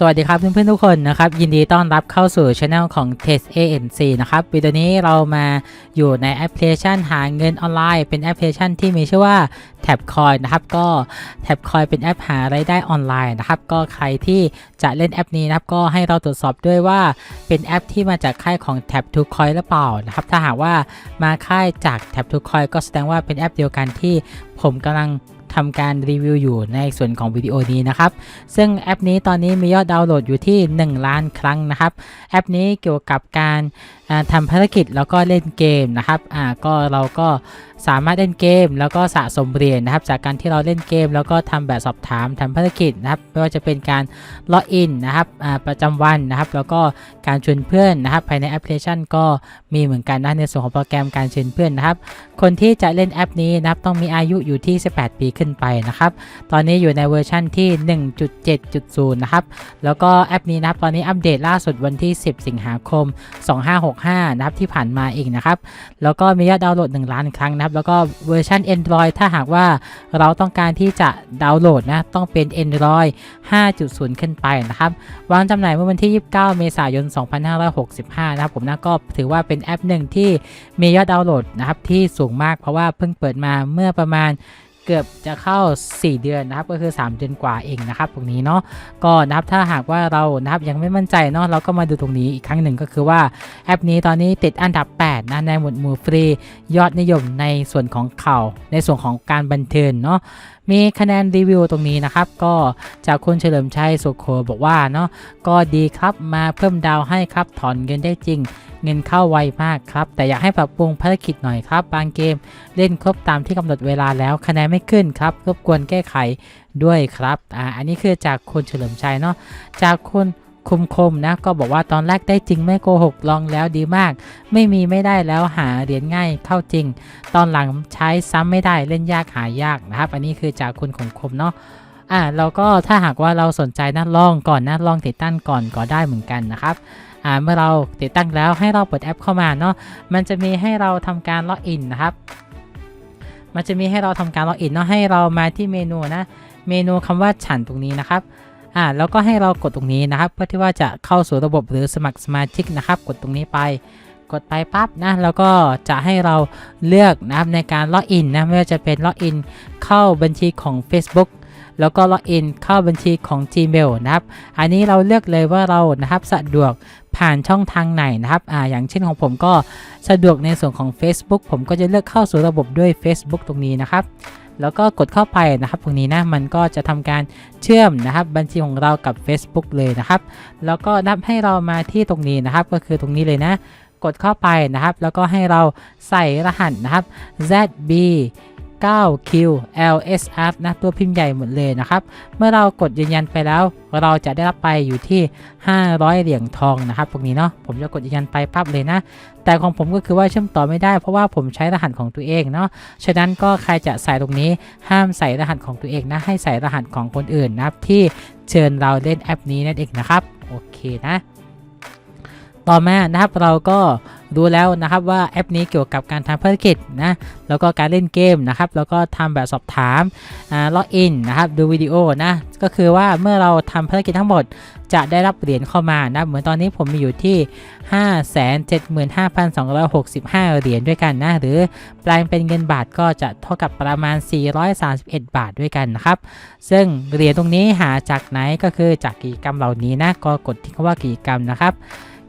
สวัสดีครับเพื่อนๆทุกคนนะครับยินดีต้อนรับเข้าสู่ช anel ของ Test ANC นะครับวิดีโอนี้เรามาอยู่ในแอปพลิเคชันหาเงินออนไลน์ เป็นแอปพลิเคชันที่มีชื่อว่า Tabcoin นะครับก็ Tabcoin เป็นแอปหารายได้ออนไลน์นะครับก็ใครที่จะเล่นแอปนี้นะครับก็ให้เราตรวจสอบด้วยว่าเป็นแอปที่มาจากค่ายของ Tab to Coin หรือเปล่านะครับถ้าหากว่ามาค่ายจาก Tab to Coin ก็แสดงว่าเป็นแอปเดียวกันที่ผมกำลัง ทำการรีวิวอยู่ในส่วนของวิดีโอนี้นะครับ ซึ่งแอปนี้ตอนนี้มียอดดาวน์โหลดอยู่ที่ 1 ล้านครั้งนะครับ แอปนี้เกี่ยวกับการ ทำภารกิจแล้วก็เล่นเกมนะครับอ่าก็เราก็สามารถเล่นเกม แล้วก็สะสมเหรียญนะครับ จากการที่เราเล่นเกม แล้วก็ทำแบบสอบถามทำภารกิจนะครับไม่ว่าจะเป็นการล็อกอินนะครับอ่าประจำวันนะครับ แล้วก็การชวนเพื่อนนะครับ ภายในแอปพลิเคชันก็มีเหมือนกันนะในส่วนของโปรแกรมการชิญเพื่อนนะครับ คนที่จะเล่นแอปนี้นะครับต้องมีอายุอยู่ที่ 18 ปีขึ้นไปนะครับ ตอนนี้อยู่ในเวอร์ชั่นที่ 1.7.0 นะครับแล้วก็แอปนี้นะครับตอนนี้อัปเดตล่าสุดวันที่ 10 สิงหาคม 256 65 นะครับที่ผ่านมาเองนะครับ แล้วก็มียอดดาวน์โหลด 1 ล้านครั้งนะครับ แล้วก็เวอร์ชัน Android ถ้าหากว่าเราต้องการที่จะดาวน์โหลดนะ ต้องเป็น Android 5.0 ขึ้นไปนะครับ วางจำหน่ายเมื่อวันที่ 29 เมษายน 2565 นะครับผมนะก็ถือว่าเป็นแอปหนึ่งที่มียอดดาวน์โหลดนะครับที่สูงมากเพราะว่าเพิ่งเปิดมาเมื่อประมาณ เกือบจะเข้า 4 เดือนนะครับก็คือ 3 เดือนกว่าเองนะครับตรงนี้เนาะก็นะครับถ้าหากว่าเรานะครับยังไม่มั่นใจเนาะเราก็มาดูตรงนี้อีกครั้งหนึ่งก็คือว่าแอปนี้ตอนนี้ติดอันดับ 8 นะในหมวดหมู่ฟรี ยอดนิยมในส่วนของข่าวในส่วนของการบันเทิงเนาะมีคะแนนรีวิวตรงนี้นะครับ ก็จากคุณเฉลิมชัยสุโขบอกว่าเนาะก็ดีครับมาเพิ่มดาวให้ครับถอนเงินได้จริง เงินเข้าไวมากครับ แต่อยากให้ปรับปรุงภารกิจหน่อยครับ บางเกมเล่นครบตามที่กำหนดเวลาแล้วคะแนนไม่ขึ้นครับรบกวนแก้ไขด้วยครับอ่าอันนี้คือจากคุณเฉลิมชัยเนาะจากคุณคุมคมนะก็บอกว่าตอนแรกได้จริงไม่โกหกลองแล้วดีมาก ไม่มีไม่ได้แล้วหาเหรียญง่ายเข้าจริง ตอนหลังใช้ซ้ำไม่ได้เล่นยากหายากนะครับ อันนี้คือจากคุณคุมคมเนาะอ่าเราก็ถ้าหากว่าเราสนใจนะลองก่อนนะลองติดตั้งก่อนก็ได้เหมือนกันนะครับ อ่าเมื่อเราติดตั้งแล้วให้เราเปิดแอปเข้ามาเนาะมันจะมีให้เราทำการล็อกอินนะครับ มันจะมีให้เราทำการล็อกอินเนาะให้เรามาที่เมนูนะเมนูคำว่าฉันตรงนี้นะครับอ่าแล้วก็ให้เรากดตรงนี้นะครับ เพื่อที่ว่าจะเข้าสู่ระบบหรือสมัครสมาชิกนะครับ กดตรงนี้ไปกดไปปั๊บนะแล้วก็จะให้เราเลือกนะครับในการล็อกอินนะไม่ว่าจะเป็นล็อกอินเข้าบัญชีของ Facebook แล้วก็ล็อกอินเข้าบัญชีของ Gmail นะครับ อันนี้เราเลือกเลยว่าเรานะครับสะดวก ผ่านช่องทางไหนนะครับอ่าอย่างเช่นของผมก็สะดวกในส่วนของ Facebook ผมก็จะเลือกเข้าสู่ระบบด้วย Facebook ตรงนี้นะครับ แล้วก็กดเข้าไปนะครับตรงนี้นะมันก็จะทำการเชื่อมนะครับบัญชีของเรากับ Facebook เลยนะครับ แล้วก็นับให้เรามาที่ตรงนี้นะครับ ก็คือตรงนี้เลยนะกดเข้าไปนะครับ แล้วก็ให้เราใส่รหัสนะครับ ZB 9 Q LSR นะตัวพิมพ์ใหญ่หมดเลยนะครับ เมื่อเรากดยืนยันไปแล้ว เราจะได้รับไปอยู่ที่ 500 เหรียญทองนะครับตรงนี้เนาะผมจะกดยืนยันไปปั๊บเลยนะ แต่ของผมก็คือว่าเชื่อมต่อไม่ได้เพราะว่าผมใช้รหัสของตัวเองเนาะฉะนั้นก็ใครจะใส่ตรงนี้ห้ามใส่รหัสของตัวเองนะให้ใส่รหัสของคนอื่นนะครับที่เชิญเราเล่นแอปนี้นั่นเองนะครับโอเคนะ ต่อมานะครับเราก็ดูแล้วนะครับว่าแอปนี้เกี่ยวกับการทำภารกิจนะแล้วก็การเล่นเกมนะครับแล้วก็ทำแบบสอบถามอ่าล็อกอินนะครับดูวิดีโอนะก็คือว่าเมื่อเราทำภารกิจทั้งหมดจะได้รับเหรียญเข้ามานะเหมือนตอนนี้ผมมีอยู่ที่ 575,265 เหรียญด้วยกันนะหรือแปลงเป็นเงินบาทก็จะเท่ากับประมาณ 431 บาทด้วยกันนะครับ ซึ่งเหรียญตรงนี้หาจากไหนก็คือจากกิจกรรมเหล่านี้นะก็กดที่คำว่ากิจกรรมนะครับ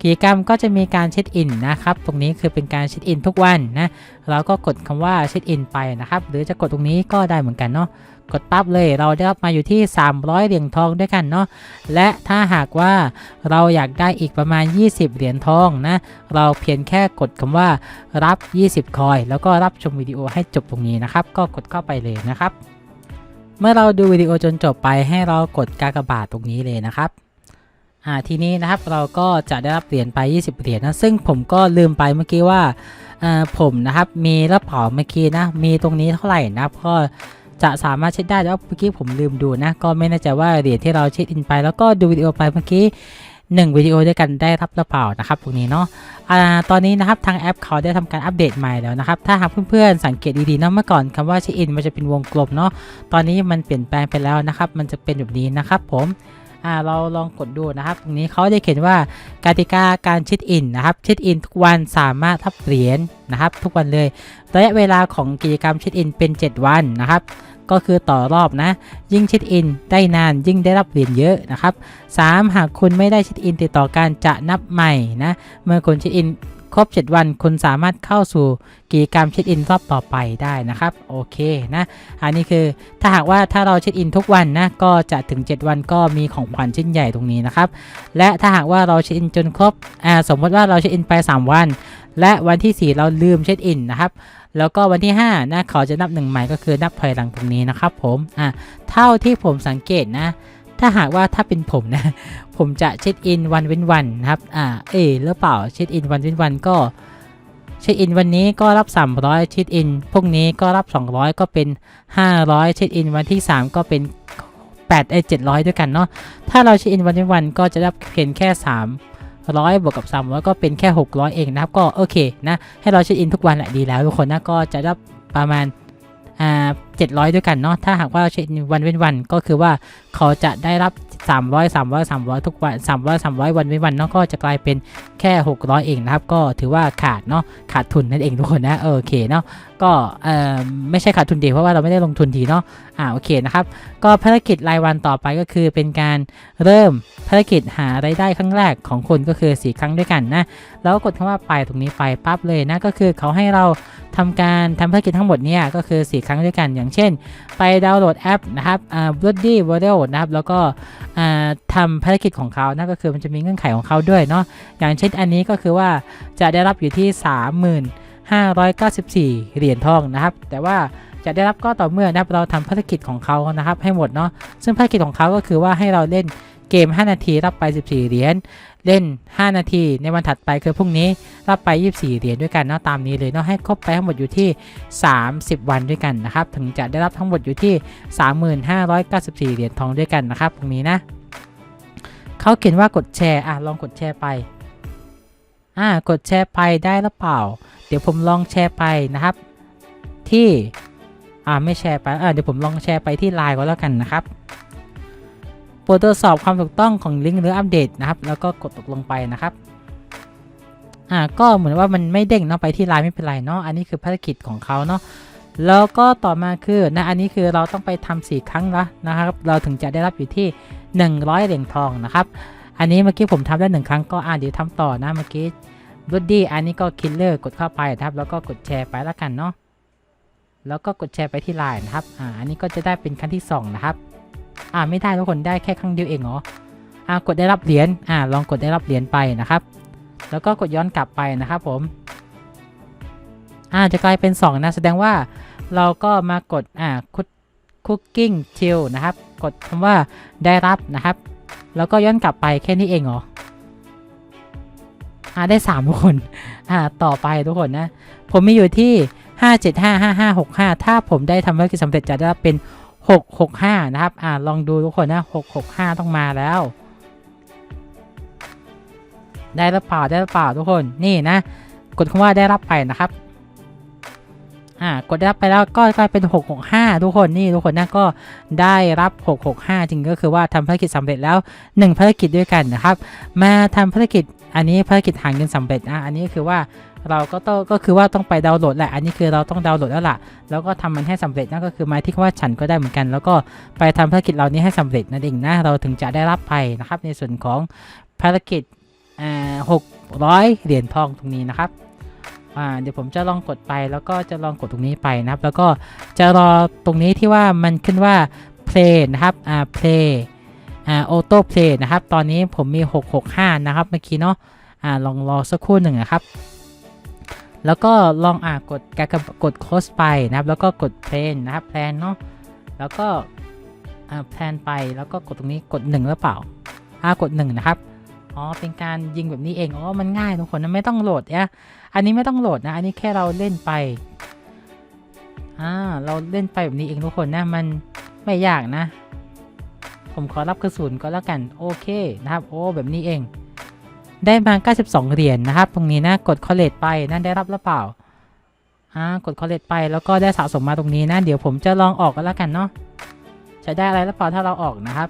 กิจกรรมก็จะมีการเช็คอินนะครับ ตรงนี้คือเป็นการเช็คอินทุกวันนะเราก็กดคำว่าเช็คอินไปนะครับ หรือจะกดตรงนี้ก็ได้เหมือนกันเนาะกดปั๊บเลยเราได้รับมาอยู่ที่ 300 เหรียญทองด้วยกันเนาะและถ้าหากว่าเราอยากได้อีกประมาณ 20 เหรียญทองนะเราเพียงแค่กดคำว่ารับ 20 คอย แล้วก็รับชมวิดีโอให้จบตรงนี้นะครับ ก็กดเข้าไปเลยนะครับ เมื่อเราดูวิดีโอจนจบไปให้เรากดกากบาทตรงนี้เลยนะครับ อ่าทีนี้นะครับเราก็จะได้รับเหรียญไป 20 เหรียญนะซึ่งผมก็ลืมไปเมื่อกี้ว่าอ่าผมนะครับมีรับเผาเมื่อกี้นะมีตรงนี้เท่าไหร่นะครับก็จะสามารถเช็คได้แต่ว่าเมื่อกี้ผมลืมดูนะ ก็ไม่แน่ใจว่าเหรียญที่เราเช็คอินไป แล้วก็ดูวิดีโอไปเมื่อกี้หนึ่งวิดีโอด้วยกันได้รับรับเผานะครับตรงนี้เนาะอ่าตอนนี้นะครับทางแอปเขาได้ทำการอัปเดตใหม่แล้วนะครับ ถ้าหากเพื่อนๆสังเกตดีๆนะเมื่อก่อนคำว่าเช็คอินมันจะเป็นวงกลมเนาะตอนนี้มันเปลี่ยนแปลงไปแล้วนะครับ มันจะเป็นแบบนี้นะครับผม อ่าเราลองกดดูนะครับ ตรงนี้เขาจะเขียนว่ากติกาการชิดอินนะครับชิดอินทุกวันสามารถรับเหรียญนะครับ ทุกวันเลยระยะเวลาของกิจกรรมชิดอินเป็น 7 วันนะครับ ก็คือต่อรอบนะ ยิ่งชิดอินได้นานยิ่งได้รับเหรียญเยอะนะครับ 3. หากคุณไม่ได้ชิดอินติดต่อกันจะนับใหม่นะ เมื่อคุณชิดอิน ครบ 7 วันคุณสามารถเข้าสู่กิจกรรมเชิดอินรอบต่อไปได้นะครับ โอเคนะ อันนี้คือถ้าหากว่าถ้าเราเชิดอินทุกวันนะก็จะถึง 7 วันก็มีของขวัญชิ้นใหญ่ตรงนี้นะครับ และถ้าหากว่าเราเช็คอินจนครบอ่าสมมติว่าเราเช็คอินไป 3 วัน และวันที่ 4 เราลืมเช็คอินนะครับแล้วก็วันที่5นะเขาจะนับหนึ่งใหม่ก็คือนับถอยหลังตรงนี้นะครับผมอ่าเท่าที่ผมสังเกตนะ ถ้าหากว่าถ้าเป็นผมนะ ผมจะเช็คอินวันเว้นวันนะครับอ่าเออหรือเปล่าเช็คอินวันเว้นวันก็เช็คอินวันนี้ก็รับ 300เช็คอินพรุ่งนี้ก็รับ 200 ก็เป็น 500 เช็คอินวันที่ 3 ก็เป็น8ไอ้700 ด้วยกันเนาะถ้าเราเช็คอินวันเว้นวันก็จะได้เพียงแค่ 300 บวกกับ 300 ก็เป็นแค่ 600 เองนะครับ ก็โอเคนะ ให้เราเช็คอินทุกวันแหละดีแล้วทุกคนนะก็จะได้ประมาณ 700 ด้วยกันเนาะถ้าหากว่าเช็คอินวันเว้นวันก็คือว่าเขาจะได้รับ 300 300 300 ทุกวัน 300 300 วันเว้นวันเนาะก็จะกลายเป็นแค่ 600 เองนะครับ ก็ถือว่าขาดเนาะขาดทุนนั่นเองทุกคนนะโอเคเนาะก็เอ่อไม่ใช่ขาดทุนดีเพราะว่าเราไม่ได้ลงทุนทีเนาะอ่าโอเคนะครับ ก็ภารกิจรายวันต่อไปก็คือเป็นการเริ่มภารกิจหารายได้ครั้งแรกของคนก็คือ 4 ครั้งด้วยกันนะแล้วก็กดคำว่าไปตรงนี้ไปปั๊บเลยนะก็คือเขาให้เราทำการทำภารกิจทั้งหมดเนี่ยก็คือ 4 ครั้งด้วยกันอย่างเช่น ไปดาวน์โหลดแอปนะครับอ่า Bloody w o r l d นะครับแล้วก็ทำทำภารกิจของเขานะก็คือมันจะมีเงื่อนไขของเขาด้วยเนาะอย่างเช่นอันนี้ก็คือว่าจะได้รับอยู่ที่ 3594 เหรียญทองนะครับ แต่ว่าจะได้รับก็ต่อเมื่อนะครับเราทำภารกิจของเขานะครับให้หมดเนาะซึ่งภารกิจของเขาก็คือว่าให้เราเล่น เกม 5 นาทีรับไป 14 เหรียญ เล่น 5 นาทีในวันถัดไปคือพรุ่งนี้รับไป 24 เหรียญด้วยกันเนาะตามนี้เลยเนาะให้ครบไปทั้งหมดอยู่ที่ 30 วันด้วยกันนะครับ ถึงจะได้รับทั้งหมดอยู่ที่ 3594 เหรียญทองด้วยกันนะครับตรงนี้นะเขาเขียนว่ากดแชร์อะลองกดแชร์ไปอ่ากดแชร์ไปได้หรือเปล่า เดี๋ยวผมลองแชร์ไปนะครับ ที่อ่าไม่แชร์ไปอ่าเดี๋ยวผมลองแชร์ไปที่ไลน์ก็แล้วกันนะครับ ดตรวจสอบความถูกต้องของลิงก์หรืออัปเดตนะครับ แล้วก็กดตกลงไปนะครับอ่าก็เหมือนว่ามันไม่เด้งเนาะไปที่ไลน์ไม่เป็นไรเนาะอันนี้คือภารกิจของเขาเนาะแล้วก็ต่อมาคือนะอันนี้คือเราต้องไปทำสี่ครั้งละนะครับ เราถึงจะได้รับอยู่ที่ 100 เหรียญทองนะครับ อันนี้เมื่อกี้ผมทำได้หนึ่งครั้งก็อ่าเดี๋ยวทำต่อนะเมื่อกี้รูดดี้อันนี้ก็คิลเลอร์กดเข้าไปนะครับ แล้วก็กดแชร์ไปแล้วกันเนาะแล้วก็กดแชร์ไปที่ไลน์นะครับอ่าอันนี้ก็จะได้เป็นครั้งที่สองนะครับ อ่าไม่ได้ทุกคนได้แค่ครั้งเดียวเองเหรออ่ากดได้รับเหรียญอ่าลองกดได้รับเหรียญไปนะครับ แล้วก็กดย้อนกลับไปนะครับผมอ่าจะกลายเป็น2นะแสดงว่าเราก็มากดอ่าคุกกิ้งชิลนะครับ กดคำว่าได้รับนะครับ แล้วก็ย้อนกลับไปแค่นี้เองเหรออ่าได้ 3 ทุกคนอ่าต่อไปทุกคนนะ ผมมีอยู่ที่ 5755565ถ้าผมได้ทำภารกิจสำเร็จจะได้รับเป็น 665 นะครับ อ่าลองดูทุกคนนะ 665 ต้องมาแล้ว ได้รับเปล่าได้รับเปล่าทุกคน นี่นะ กดคำว่าได้รับไปนะครับ อ่า กดได้รับไปแล้วก็กลายเป็น 665 ทุกคน นี่ทุกคนนะก็ได้รับ 665 จริงก็คือว่าทำภารกิจสำเร็จแล้ว 1 ภารกิจด้วยกันนะครับ มาทำภารกิจ อันนี้ภารกิจหาเงินสำเร็จ อะ อันนี้คือว่า เราก็ต้องก็คือว่าต้องไปดาวน์โหลดแหละอันนี้คือเราต้องดาวน์โหลดแล้วล่ะ แล้วก็ทำมันให้สำเร็จนั่นก็คือหมายที่ว่าฉันก็ได้เหมือนกัน แล้วก็ไปทำภารกิจเหล่านี้ให้สำเร็จนั่นเองนะเราถึงจะได้รับไปนะครับในส่วนของภารกิจหกร้อยเหรียญทองตรงนี้นะครับเดี๋ยวผมจะลองกดไปแล้วก็จะลองกดตรงนี้ไปนะครับ แล้วก็จะรอตรงนี้ที่ว่ามันขึ้นว่า play นะครับ อ่า play อ่า auto play นะครับ ตอนนี้ผมมี 665 นะครับเมื่อกี้เนาะ อ่า ลองรอสักครู่หนึ่งนะครับ แล้วก็ลองอ่ากดกกดโค้ชไปนะครับ แล้วก็กดเพลนนะครับแพลนเนาะแล้วก็อ่าแพลนไปแล้วก็กดตรงนี้กด1หรือเปล่าอ่ากด 1 นะครับอ๋อเป็นการยิงแบบนี้เองอ๋อมันง่ายทุกคนนะไม่ต้องโหลดเนี่ยอันนี้ไม่ต้องโหลดนะ อันนี้แค่เราเล่นไปอ่าเราเล่นไปแบบนี้เองทุกคนนะมันไม่ยากนะ ผมขอรับกระสุนก็แล้วกันโอเคนะครับ โอ้แบบนี้เอง ได้มา 92 เหรียญนนะครับ ตรงนี้นะกดคอลเลตไปนั่นได้รับหรือเปล่าอ่ากดคอลเลตไปแล้วก็ได้สะสมมาตรงนี้นะ เดี๋ยวผมจะลองออกก็แล้วกันเนาะจะได้อะไรหรือเปล่าถ้าเราออกนะครับ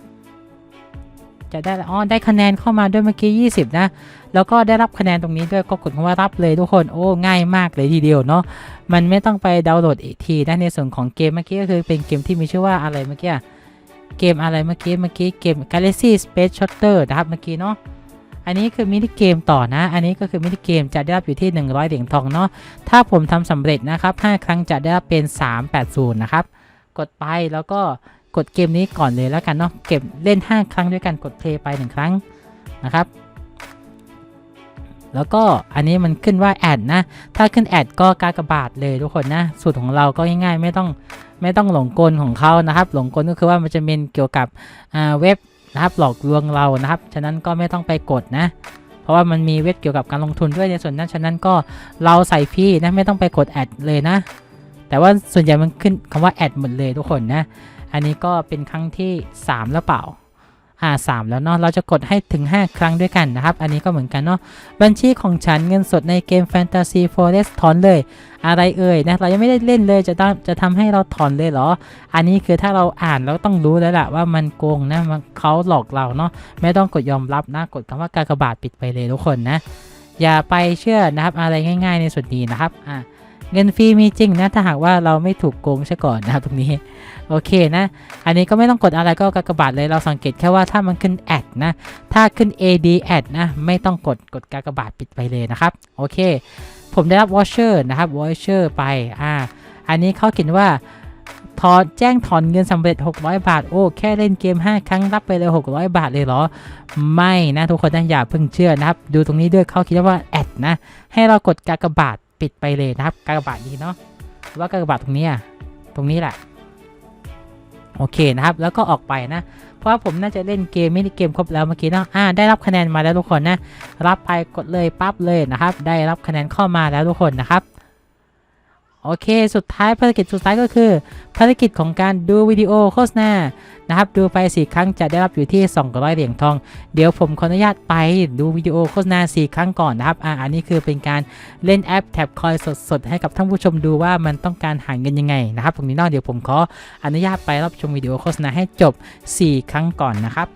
จะได้อ๋อได้คะแนนเข้ามาด้วยเมื่อกี้ 20 นะ แล้วก็ได้รับคะแนนตรงนี้ด้วยก็กดคำว่ารับเลยทุกคนโอ้ง่ายมากเลยทีเดียวเนาะมันไม่ต้องไปดาวน์โหลดอีกทีนะในส่วนของเกมเมื่อกี้ก็คือเป็นเกมที่มีชื่อว่าอะไรเมื่อกี้เกมอะไรเมื่อกี้เมื่อกี้เกม Galaxy Space Shooter นะครับเมื่อกี้เนาะ อันนี้คือมินิเกมต่อนะ อันนี้ก็คือมินิเกมจะได้รับอยู่ที่ 100 เหรียญทองเนาะ ถ้าผมทำสำเร็จนะครับ 5 ครั้งจะได้รับเป็น 380 นะครับ กดไปแล้วก็กดเกมนี้ก่อนเลยแล้วกันเนาะ เก็บเล่น 5 ครั้งด้วยกัน กดเพลย์ไป 1 ครั้งนะครับ แล้วก็อันนี้มันขึ้นว่าแอดนะ ถ้าขึ้นแอดก็กากบาทเลยทุกคนนะ สูตรของเราก็ง่ายๆ ไม่ต้องไม่ต้องหลงกลของเขานะครับ หลงกลก็คือว่ามันจะเป็นเกี่ยวกับอ่าเว็บ นะครับหลอกลวงเรานะครับ ฉะนั้นก็ไม่ต้องไปกดนะ เพราะว่ามันมีเว็บเกี่ยวกับการลงทุนด้วยในส่วนนั้นฉะนั้นก็เราใส่พี่นะไม่ต้องไปกดแอดเลยนะ แต่ว่าส่วนใหญ่มันขึ้นคำว่าแอดหมดเลยทุกคนนะ อันนี้ก็เป็นครั้งที่ 3 แล้วเปล่า อ่าสามแล้วเนาะเราจะกดให้ถึง 5 ครั้งด้วยกันนะครับ อันนี้ก็เหมือนกันเนาะบัญชีของฉันเงินสดในเกม Fantasy Forest ถอนเลย อะไรเอ่ยนะเรายังไม่ได้เล่นเลยจะต้องจะทำให้เราถอนเลยเหรอ อันนี้คือถ้าเราอ่านเราต้องรู้แล้วแหละว่ามันโกงนะนเขาหลอกเราเนาะไม่ต้องกดยอมรับนะกดคำว่ากากบาทปิดไปเลยทุกคนนะ อย่าไปเชื่อนะครับอะไรง่าย ๆ ในส่วนนี้นะครับอ่าเงินฟรีมีจริงนะถ้าหากว่าเราไม่ถูกโกงซะก่อนนะครับตรงนี้ โอเคนะ อันนี้ก็ไม่ต้องกดอะไรก็กากบาทเลยเราสังเกตแค่ว่าถ้ามันขึ้นแอดนะ ถ้าขึ้น AD แอดนะ ไม่ต้องกดกดกากบาทปิดไปเลยนะครับ โอเค ผมได้รับ voucher นะครับ voucher ไป อ่า อันนี้เขาเขียนว่าถอนแจ้งถอนเงินสำเร็จ 600 บาท โอ้ แค่เล่นเกม 5 ครั้งรับไปเลย 600 บาทเลยเหรอ ไม่นะ ทุกคนนะอย่าเพิ่งเชื่อนะครับ ดูตรงนี้ด้วยเขาคิดว่าแอดนะ ให้เรากดกากบาทปิดไปเลยนะครับ กากบาทนี้เนาะว่ากากบาทตรงนี้อะตรงนี้แหละ โอเคนะครับ แล้วก็ออกไปนะ เพราะว่าผมน่าจะเล่นเกมมินิเกมครบแล้วเมื่อกี้เนาะอ่าได้รับคะแนนมาแล้วทุกคนนะ รับไปกดเลยปั๊บเลยนะครับ ได้รับคะแนนเข้ามาแล้วทุกคนนะครับ โอเค สุดท้ายภารกิจสุดท้ายก็คือ ภารกิจของการดูวิดีโอโฆษณานะครับ ดูไป 4 ครั้งจะได้รับอยู่ที่200เหรียญทอง เดี๋ยวผมขออนุญาตไปดูวิดีโอโฆษณา 4 ครั้งก่อนนะครับอ่าอันนี้คือเป็นการเล่นแอปแท็บคอยสดๆ ให้กับท่านผู้ชมดูว่ามันต้องการหาเงินยังไงนะครับ ตรงนี้นอกเดี๋ยวผมขออนุญาตไปรับชมวิดีโอโฆษณาให้จบ 4 ครั้งก่อนนะครับ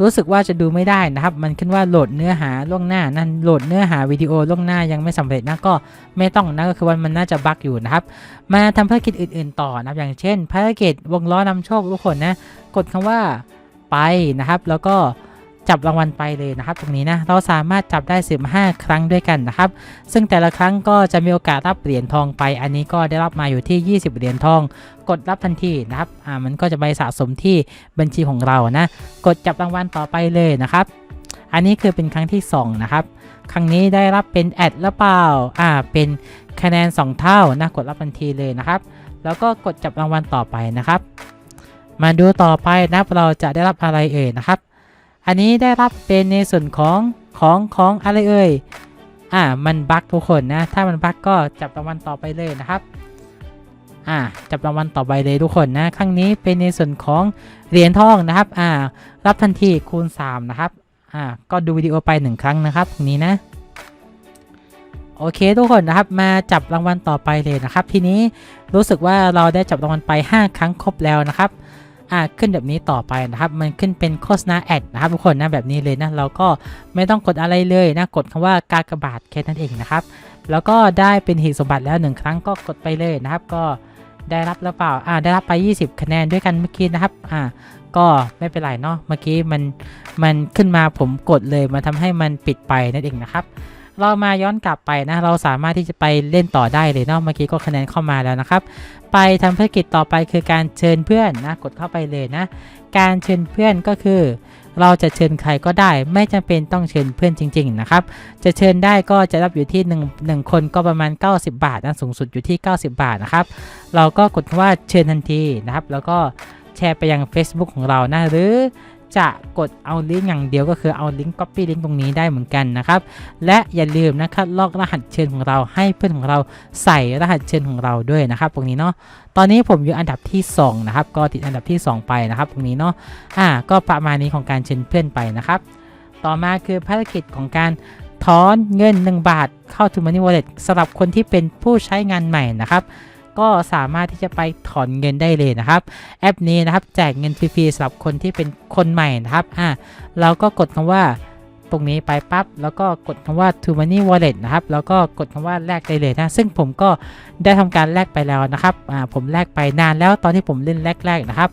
รู้สึกว่าจะดูไม่ได้นะครับ มันขึ้นว่าโหลดเนื้อหาล่วงหน้า นั่นโหลดเนื้อหาวิดีโอล่วงหน้ายังไม่สำเร็จนะก็ไม่ต้องนะก็คือว่ามันน่าจะบั๊กอยู่นะครับ มาทำภารกิจอื่น ๆ ต่อนะครับ อย่างเช่นภารกิจวงล้อนำโชคทุกคนนะ กดคำว่าไปนะครับ แล้วก็ จับรางวัลไปเลยนะครับ ตรงนี้นะเราสามารถจับได้ 15 ครั้งด้วยกันนะครับ ซึ่งแต่ละครั้งก็จะมีโอกาสรับเหรียญทองไป อันนี้ก็ได้รับมาอยู่ที่ 20 เหรียญทอง กดรับทันทีนะครับอ่ามันก็จะไปสะสมที่บัญชีของเรานะ กดจับรางวัลต่อไปเลยนะครับ อันนี้คือเป็นครั้งที่ 2 นะครับ ครั้งนี้ได้รับเป็นแอดหรือเปล่าอ่าเป็นคะแนน 2 เท่านะกดรับทันทีเลยนะครับ แล้วก็กดจับรางวัลต่อไปนะครับ มาดูต่อไปนะครับเราจะได้รับอะไรเอ่ยนะครับ อันนี้ได้รับเป็นในส่วนของของของอะไรเอ่ย อ่า มันบั๊กทุกคนนะ ถ้ามันบั๊กก็จับรางวัลต่อไปเลยนะครับ อ่า จับรางวัลต่อไปเลยทุกคนนะ ครั้งนี้เป็นในส่วนของเหรียญทองนะครับ อ่า รับทันทีคูณ 3 นะครับ อ่า ก็ดูวิดีโอไป 1 ครั้งนะครับตรงนี้นะ โอเคทุกคนนะครับ มาจับรางวัลต่อไปเลยนะครับ ทีนี้รู้สึกว่าเราได้จับรางวัลไป 5 ครั้งครบแล้วนะครับ อ่าขึ้นแบบนี้ต่อไปนะครับ มันขึ้นเป็นโฆษณาแอดนะครับทุกคนนะแบบนี้เลยนะเราก็ไม่ต้องกดอะไรเลยนะกดคำว่ากากบาทแค่นั้นเองนะครับ แล้วก็ได้เป็นหีบสมบัติแล้ว1ครั้งก็กดไปเลยนะครับ ก็ได้รับหรือเปล่าอ่าได้รับไป 20 คะแนนด้วยกันเมื่อกี้นะครับอ่าก็ไม่เป็นไรเนาะเมื่อกี้มันมันขึ้นมาผมกดเลยมาทำให้มันปิดไปนั่นเองนะครับ เรามาย้อนกลับไปนะ เราสามารถที่จะไปเล่นต่อได้เลยเนาะเมื่อกี้ก็คะแนนเข้ามาแล้วนะครับ ไปทำภารกิจต่อไปคือการเชิญเพื่อนนะกดเข้าไปเลยนะ การเชิญเพื่อนก็คือ เราจะเชิญใครก็ได้ ไม่จำเป็นต้องเชิญเพื่อนจริง ๆ นะครับ จะเชิญได้ก็จะรับอยู่ที่1 1คนก็ประมาณ 90 บาทนะสูงสุดอยู่ที่ 90 บาทนะครับ เราก็กดว่าเชิญทันทีนะครับ แล้วก็แชร์ไปยัง Facebook ของเรานะหรือ จะกดเอาลิงก์อย่างเดียวก็คือเอาลิงก์ copy ลิงก์ตรงนี้ได้เหมือนกันนะครับ และอย่าลืมนะครับลอกรหัสเชิญของเราให้เพื่อนของเราใส่รหัสเชิญของเราด้วยนะครับ ตรงนี้เนาะตอนนี้ผมอยู่อันดับที่2นะครับก็ติดอันดับที่ 2 ไปนะครับ ตรงนี้เนาะอ่าก็ประมาณนี้ของการเชิญเพื่อนไปนะครับ ต่อมาคือภารกิจของการถอนเงิน 1 บาทเข้า to Money Wallet สำหรับคนที่เป็นผู้ใช้งานใหม่นะครับ ก็สามารถที่จะไปถอนเงินได้เลยนะครับ แอปนี้นะครับแจกเงินฟรีๆสำหรับคนที่เป็นคนใหม่นะครับอะเราก็กดคำว่าตรงนี้ไปปั๊บแล้วก็กดคำว่า to money wallet นะครับแล้วก็กดคำว่าแลกได้เลยนะ ซึ่งผมก็ได้ทำการแลกไปแล้วนะครับอ่าผมแลกไปนานแล้วตอนที่ผมเล่นแรกๆนะครับ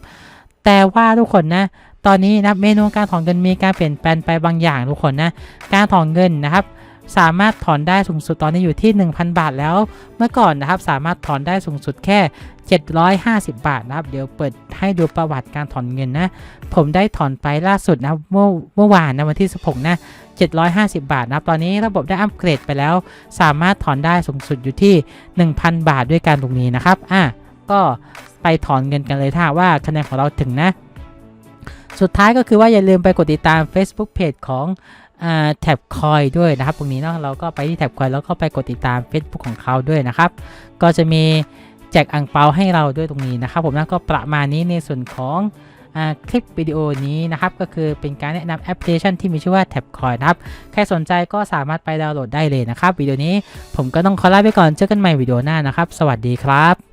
แต่ว่าทุกคนนะตอนนี้นะเมนูการถอนเงินมีการเปลี่ยนแปลงไปบางอย่างทุกคนนะการถอนเงินนะครับ สามารถถอนได้สูงสุดตอนนี้อยู่ที่ 1,000 บาทแล้ว เมื่อก่อนนะครับสามารถถอนได้สูงสุดแค่ 750 บาทนะครับ เดี๋ยวเปิดให้ดูประวัติการถอนเงินนะ ผมได้ถอนไปล่าสุดนะเมื่อเมื่อวานนะวันที่ 16 นะ 750 บาทนะครับ ตอนนี้ระบบได้อัปเกรดไปแล้ว สามารถถอนได้สูงสุดอยู่ที่ 1,000 บาทด้วยกันตรงนี้นะครับ อะ ก็ไปถอนเงินกันเลยถ้าว่าคะแนนของเราถึงนะ สุดท้ายก็คือว่าอย่าลืมไปกดติดตาม Facebook Page ของ แท็บคอยด้วยนะครับ ตรงนี้เนาะเราก็ไปที่แท็บคอยแล้วก็ไปกดติดตาม Facebook ของเขาด้วยนะครับ ก็จะมีแจกอ่งเปาให้เราด้วยตรงนี้นะครับผมนะก็ประมาณนี้ในส่วนของอคลิปวิดีโอนี้นะครับ ก็คือเป็นการแนะนำแอปพลิเคชันที่มีชื่อว่า Tab Coin นะครับ ใครสนใจก็สามารถไปดาวน์โหลดได้เลยนะครับวิดีโอนี้ผมก็ต้องขอลาไปก่อนเจอกันใหม่วิดีโอหน้านะครับ สวัสดีครับ